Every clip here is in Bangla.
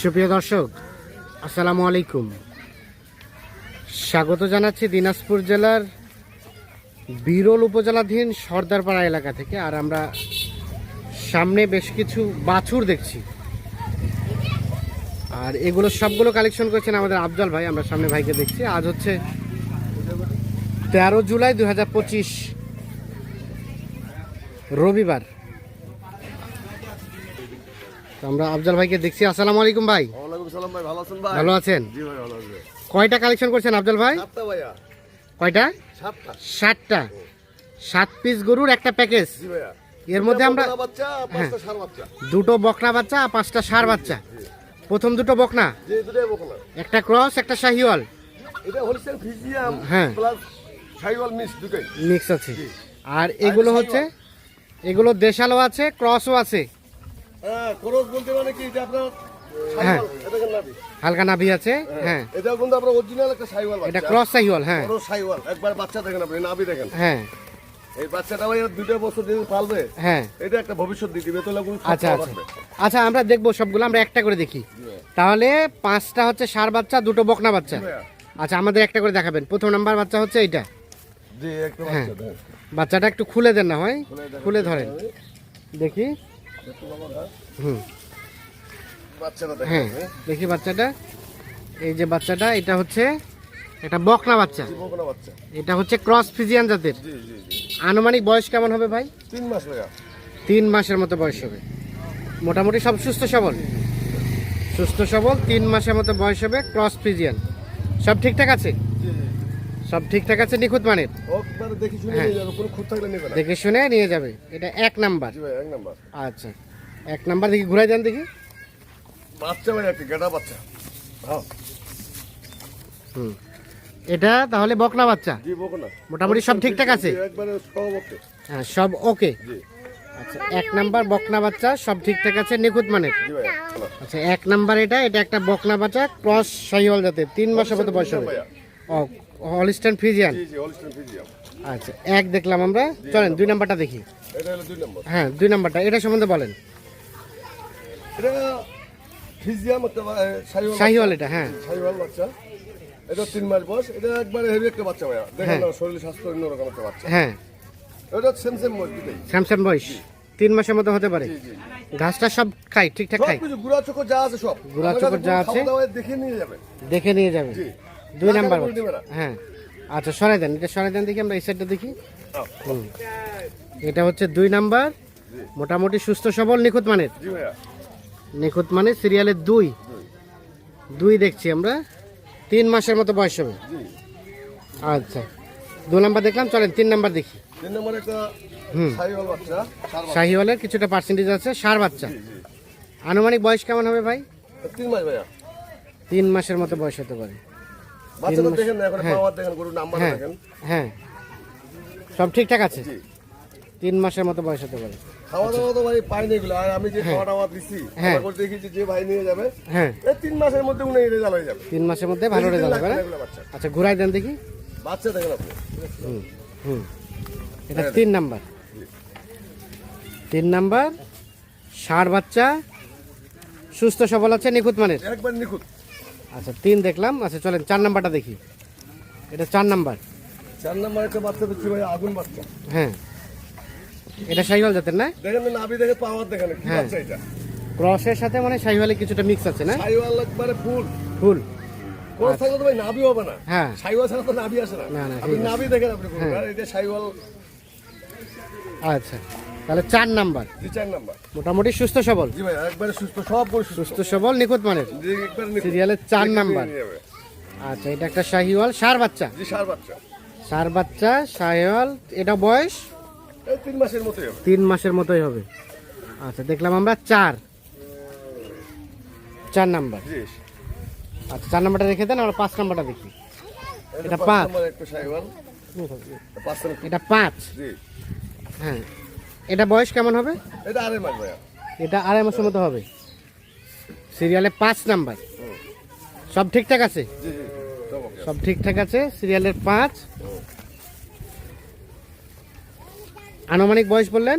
সুপ্রিয় দর্শক, আসসালামু আলাইকুম। স্বাগত জানাচ্ছি দিনাজপুর জেলার বিরল উপজেলাধীন সর্দারপাড়া এলাকা থেকে, আর আমরা সামনে বেশ কিছু বাছুর দেখছি। আর এগুলো সবগুলো কালেকশন করেছেন আমাদের আফজাল ভাই, আমরা সামনে ভাইকে দেখছি। আজ হচ্ছে তেরো জুলাই দু হাজার পঁচিশ রবিবার। আমরা আফজাল ভাইকে দেখছি। আসসালামু আলাইকুম ভাই। ওয়ালাইকুম সালাম ভাই ভালো আছেন ভাই? ভালো আছেন? জি ভাই ভালো আছি। কয়টা কালেকশন করছেন আফজাল ভাই? সাতটা ভাইয়া। কয়টা? সাতটা। ষাটটা সাত পিস গরুর একটা প্যাকেজ জি ভাইয়া। এর মধ্যে আমরা বাচ্চা পাঁচটা সার বাচ্চা। দুটো বকনা বাচ্চা আর পাঁচটা সার বাচ্চা। প্রথম দুটো বকনা? যে দুটাই বকনা। একটা ক্রস একটা শাহিওয়াল। এটা হোলসেল ফিজিয়াম হ্যাঁ। প্লাস সাইওয়াল মিক্স দুটোই। মিক্স আছে। আর এগুলো হচ্ছে এগুলো দেশালও আছে ক্রসও আছে। হ্যাঁ খরচ বলতে মানে কি এটা আপনার হ্যাঁ। সাইওয়াল নাবি হালকা নাভি আছে হ্যাঁ এটা কিন্তু আপনার অরিজিনাল একটা সাইওয়াল এটা ক্রস শাহিওয়াল হ্যাঁ। বড় সাইওয়াল একবার বাচ্চা দেখেন আপনি নাবি দেখেন। হ্যাঁ। এই বাচ্চাটা ভাই দুটো বছর দিন পালবে হ্যাঁ। এটা একটা ভবিষ্যৎ দিয়ে দিবে তাহলে আচ্ছা আচ্ছা। আচ্ছা আমরা দেখব সবগুলো আমরা একটা করে দেখি। তাহলে পাঁচটা হচ্ছে সার বাচ্চা দুটো বকনা বাচ্চা। আচ্ছা আমাদের একটা করে দেখাবেন। প্রথম নাম্বার বাচ্চা হচ্ছে এইটা। জি একটা হ্যাঁ। বাচ্চাটা একটু খুলে দেন না হয়। খুলে ধরেন। দেখি। হ্যাঁ। হুম। হ্যাঁ দেখি বাচ্চাটা। এই যে বাচ্চাটা এটা হচ্ছে এটা বকনা বাচ্চা। এটা হচ্ছে ক্রস ফিজিয়ান জাতের। আনুমানিক বয়স কেমন হবে ভাই? তিন মাস তিন মাসের মতো বয়স হবে। মোটামুটি সব সুস্থ সবল? সুস্থ সবল তিন মাসের মতো বয়স হবে ক্রস ফিজিয়ান। সব ঠিকঠাক আছে? সব ঠিকঠাক আছে নিখুঁত মানের একবার দেখি শুনে হ্যাঁ। নিয়ে যাবে কোনো খুঁত থাকলে নেবে না। দেখে শুনে নিয়ে যাবে। এটা এক নাম্বার। জি ভাই এক নাম্বার। আচ্ছা। এক নাম্বার দেখি ঘুরাই দেন দেখি। বাচ্চা ভাই একটা গেটা বাচ্চা। হ্যাঁ। হুম। এটা তাহলে বকনা বাচ্চা? জি মোটামুটি সব ঠিকঠাক আছে? একবারে সব ওকে। হ্যাঁ সব ওকে? জি। আচ্ছা এক নাম্বার বকনা বাচ্চা সব ঠিকঠাক আছে নিখুঁত মানের চলো। আচ্ছা এক নাম্বার এটা এটা একটা বকনা বাচ্চা ক্রস শাহিওয়াল জাতের। তিন মাসের মতো বয়স হবে। ও হলিস্টান ফ্রিজিয়ান আচ্ছা এক দেখলাম আমরা। চলেন দুই নাম্বারটা দেখি। হ্যাঁ দুই নাম্বারটা। এটা সম্বন্ধে বলেন। শাহিওয়াল এটা হ্যাঁ। শাহিওয়াল বাচ্চা। এটা তিন মাস বয়স। এটা একবারে হেভি একটা বাচ্চা ভাইয়া। দেখেন শরীর স্বাস্থ্য অন্যরকম একটা বাচ্চা। হ্যাঁ। এটা বয়স বয়স। তিন মাসের মতো হতে পারে। ঘাসটা সব খাই ঠিকঠাক খাই? গুড়া চোখ যা আছে সব। গুঁড়া যা আছে? দেখে নিয়ে যাবে। দেখে নিয়ে যাবে। দুই নাম্বার। হ্যাঁ। আচ্ছা সরাই দেন এটা সরাই দেন দেখি আমরা এই সাইডটা দেখি। এটা হচ্ছে দুই নাম্বার। মোটামুটি সুস্থ সবল নিখুঁত মানের। নিখুঁত মানে সিরিয়ালের দুই। দুই দেখছি আমরা। তিন মাসের মতো বয়স হবে। আচ্ছা। দু নাম্বার দেখলাম চলেন তিন নাম্বার দেখি। হুম। শাহিওয়ালের কিছুটা পার্সেন্টেজ আছে সার বাচ্চা। আনুমানিক বয়স কেমন হবে ভাই? তিন মাস ভাইয়া। তিন মাসের মতো বয়স হতে পারে। দেখেন এখন হ্যাঁ। পাওয়ার দেখেন গরুর নাম্বার হ্যাঁ দেখেন। হ্যাঁ। সব ঠিকঠাক আছে? জি। তিন মাসের মতো বয়স হতে পারে। খাওয়া দাওয়া তো ভাই পাইনি এগুলো। আর আমি যে খাওয়া দাওয়া হ্যাঁ। আমার করে দেখেছি যে ভাই নিয়ে যাবে হ্যাঁ। এই তিন মাসের মধ্যে উনি রেজাল্ট হয়ে যাবে। তিন মাসের মধ্যে ভালো রেজাল্ট হবে না? আচ্ছা ঘুরাই দেন দেখি। বাচ্চা দেখেন আপনি। হুম হুম। এটা তিন নাম্বার। তিন নাম্বার ষাট বাচ্চা সুস্থ সবল আছে নিখুঁত মানের। একবার নিখুঁত। আচ্ছা তিন দেখলাম। আচ্ছা চলেন চার নাম্বারটা দেখি। এটা চার নাম্বার। চার নম্বর একটা বাচ্চা দিচ্ছি ভাই আগুন বাচ্চা। হ্যাঁ। এটা শাহিওয়াল জাতের না? দেখেন না নাভি দেখে পাওয়ার দেখেন কি হ্যাঁ। বাচ্চা এটা? ক্রসের সাথে মানে শাহিওয়ালে কিছুটা মিক্স আছে না? সাইওয়াল একবারে ফুল। ফুল। কোন থাকলে তো ভাই নাভি হবে না। হ্যাঁ। সাইওয়াল ছাড়া তো নাভি আসে না। না, না, আপনি। নাভি দেখেন আপনি হ্যাঁ। আর এটা সাইওয়াল আচ্ছা। তাহলে চার নাম্বার। চার নাম্বার। মোটামুটি সুস্থ সবল। জি ভাই একবারে সুস্থ সব সুস্থ সবল নিখুঁত মানের। সিরিয়ালের চার নাম্বার। আচ্ছা এটা একটা শাহিওয়াল সার বাচ্চা। জি সার বাচ্চা। সার বাচ্চা শাহিওয়াল এটা বয়স? তিন মাসের মতোই হবে। তিন মাসের মতোই হবে। আচ্ছা দেখলাম আমরা চার। চার নাম্বার। আচ্ছা চার নাম্বারটা রেখে দেন আমরা পাঁচ নাম্বারটা দেখি। এটা পাঁচ এটা পাঁচ। হ্যাঁ। এটা বয়স কেমন হবে? এটা আড়াই মাস ভাইয়া। এটা আড়াই মাসের মতো হবে। সিরিয়ালে পাঁচ নাম্বার। সব ঠিকঠাক আছে? সব ঠিকঠাক আছে? সিরিয়ালের পাঁচ। আনুমানিক বয়স বললেন?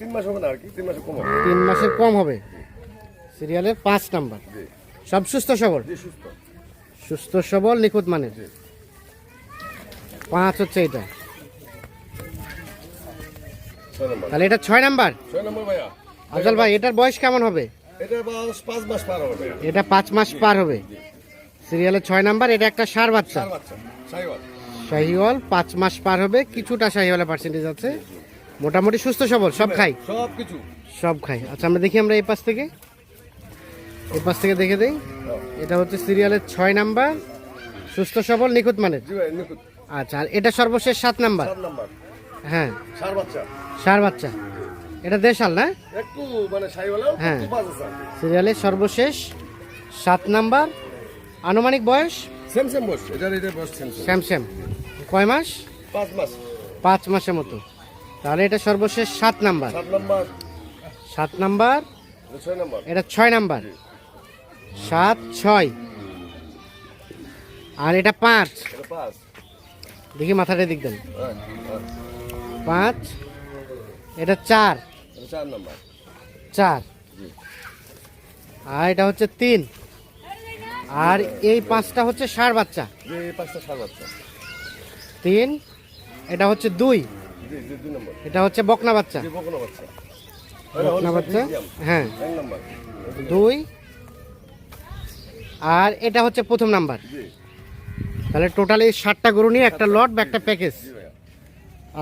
তিন মাস হবে না আর কি তিন মাসে কম হবে। তিন মাসের কম হবে। সিরিয়ালের পাঁচ নাম্বার। সব সুস্থ সবল? সুস্থ। সবল নিখুঁত মানে। পাঁচ হচ্ছে এটা। তাহলে এটা ছয় নাম্বার? আফজাল ভাই এটার বয়স কেমন হবে? এটা পাঁচ মাস পার হবে। সিরিয়ালের ছয় নাম্বার এটা একটা সার বাচ্চা। শাহিওয়াল পাঁচ মাস পার হবে কিছুটা শাহিওয়ালের পার্সেন্টেজ আছে। মোটামুটি সুস্থ সবল সব খাই? সব কিছু সব খাই। আচ্ছা আমরা দেখি আমরা এই পাশ থেকে। এই পাশ থেকে দেখে দেই। এটা হচ্ছে সিরিয়ালের ছয় নাম্বার। সুস্থ সবল নিখুঁত মানের। আচ্ছা আর এটা সর্বশেষ সাত নাম্বার। হ্যাঁ। সার বাচ্চা। সার বাচ্চা। এটা দেশাল না? একটু মানে সাইওয়াল হ্যাঁ। সিরিয়ালের সর্বশেষ সাত নাম্বার। আনুমানিক বয়স? সেম সেম বস এটার এটা বস সেম সেম। কয় মাস? পাঁচ মাস। পাঁচ মাসের মতো। তাহলে এটা সর্বশেষ সাত নাম্বার। সাত নাম্বার। সাত নাম্বার। এটা ছয় নাম্বার। সাত ছয়। আর এটা পাঁচ। পাঁচ। দেখি মাথাটা দিক দেন। পাঁচ। এটা চার। চার নাম্বার। চার। আর এটা হচ্ছে তিন। আর এই পাঁচটা হচ্ছে ষাঁড় বাচ্চা। পাঁচটা সার বাচ্চা। তিন। এটা হচ্ছে দুই। এটা হচ্ছে বকনা বাচ্চা। বকনা বাচ্চা। হ্যাঁ। দুই। আর এটা হচ্ছে প্রথম নাম্বার। তাহলে টোটালি ষাটটা গরু নিয়ে একটা লট বা একটা প্যাকেজ।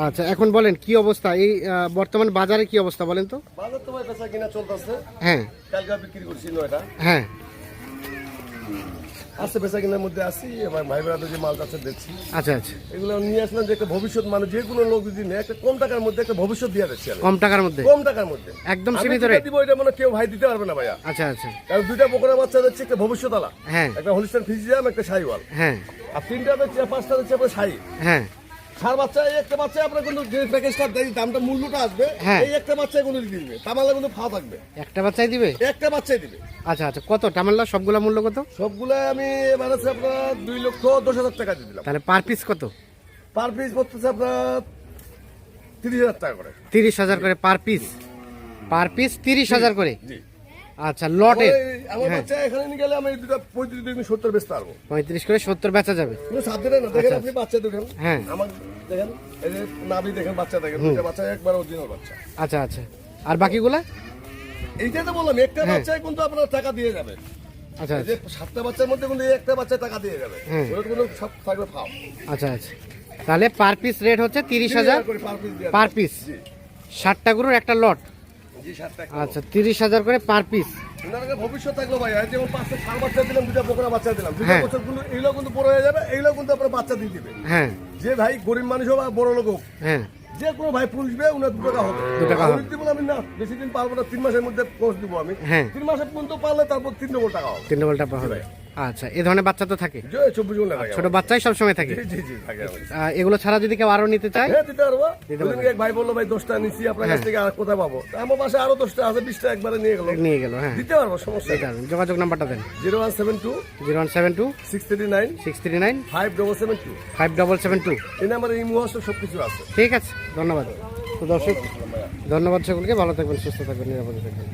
আচ্ছা এখন বলেন কি অবস্থা? এই বর্তমান বাজারে কি অবস্থা বলেন তো? বাজার তো ভাই বেচা কিনা চলতেছে। হ্যাঁ। কালকে বিক্রি করছি নয়টা। হ্যাঁ। আছে বেচা কিনার মধ্যে ভাই যে মাল দেখছি। আচ্ছা আচ্ছা। এগুলো নিয়ে আসলাম যে একটা ভবিষ্যৎ মানে যে কোনো লোক যদি নেয় একটা কম টাকার মধ্যে একটা ভবিষ্যৎ দিয়ে দিচ্ছি কম টাকার মধ্যে? কম টাকার মধ্যে। একদম আমি সীমিত রেট? দিব এটা মানে কেউ ভাই দিতে পারবে না ভাইয়া। আচ্ছা আচ্ছা। কারণ দুইটা বকরা বাচ্চা দিচ্ছে একটা ভবিষ্যৎ আলা হ্যাঁ। একটা ফিজিয়াম একটা হ্যাঁ। আর তিনটা পাঁচটা আপনার হ্যাঁ। সার বাচ্চা এই একটা বাচ্চা আপনার কিন্তু যে প্যাকেজটা দেয় দামটা মূল্যটা আসবে। হ্যাঁ। এই একটা বাচ্চা কোনো দিবে তামালে কিন্তু ফাও থাকবে। একটা বাচ্চাই দিবে? একটা বাচ্চাই দিবে। আচ্ছা আচ্ছা কত? টামাল্লা সবগুলা মূল্য কত? সবগুলা আমি আছে আপনার দুই লক্ষ দশ হাজার টাকা দিয়ে দিলাম। তাহলে পার পিস কত? পার পিস পড়তেছে আপনার তিরিশ হাজার টাকা করে। তিরিশ হাজার করে পার পিস পার পিস তিরিশ হাজার করে? জি। আচ্ছা লটের। আমার হ্যাঁ। বাচ্চা এখানে নিয়ে গেলে আমি দুটো পঁয়ত্রিশ সত্তর বেচতে পারব। পঁয়ত্রিশ করে সত্তর বেচা যাবে। সাপ না দেখেন আপনি বাচ্চা দেখেন। হ্যাঁ। আমার দেখেন এই যে নাভি দেখেন বাচ্চা দেখেন বাচ্চা একবার অরিজিনাল বাচ্চা। আচ্ছা আচ্ছা। আর বাকিগুলা? এইটাই তো বললাম একটা হ্যাঁ। বাচ্চায় কিন্তু আপনার টাকা দিয়ে যাবে। আচ্ছা যে সাতটা বাচ্চার মধ্যে কিন্তু একটা বাচ্চা টাকা দিয়ে যাবে। হ্যাঁ। ওটা কোনো সব থাকবে ফাও। আচ্ছা আচ্ছা। তাহলে পার পিস রেট হচ্ছে তিরিশ হাজার পার পিস পার পিস। ষাটটা গরুর একটা লট। আচ্ছা তিরিশ হাজার করে পার পিস ভবিষ্যৎ থাকল ভাই। যেমন পাঁচটা সার বাচ্চা দিলাম দুটা বোকরা বাচ্চা দিলাম। দুটা। বছর কিন্তু এইগুলো কিন্তু বড় হয়ে যাবে এইগুলো কিন্তু আপনার বাচ্চা দিয়ে দিবে হ্যাঁ। যে ভাই গরিব মানুষ হোক বড় লোক হোক হ্যাঁ। যে কোনো ভাই পুষবে উনার দু টাকা হবে। দু টাকা হবে। আমি আমি না বেশি দিন পারব না তিন মাসের মধ্যে কোর্স দিব আমি। হ্যাঁ। তিন মাসের পর্যন্ত পারলে তারপর তিন নম্বর টাকা হবে। তিন নম্বর টাকা হবে। আচ্ছা এই ধরনের বাচ্চা তো থাকে। চব্বিশ ঘণ্টা ছোট বাচ্চাই সবসময় থাকে। এগুলো ছাড়া যদি কেউ আরও নিতে চায়? হ্যাঁ দিতে পারব। এক ভাই বলল ভাই দশটা নিচ্ছি আপনার কাছ হ্যাঁ। থেকে আর কোথায় পাবো? তা আমার পাশে আরও দশটা আছে বিশটা একবারে নিয়ে গেল। নিয়ে গেল হ্যাঁ। দিতে পারব সমস্যা যোগাযোগ নাম্বারটা দেন। Zero one seven two zero one seven two six three nine six three nine five double seven two. Five double seven two. এই নাম্বারে এই মুহূর্তে আছে। ঠিক আছে ধন্যবাদ। তো দর্শক ধন্যবাদ। সকলকে ভালো থাকবেন সুস্থ থাকবেন নিরাপদে থাকবেন।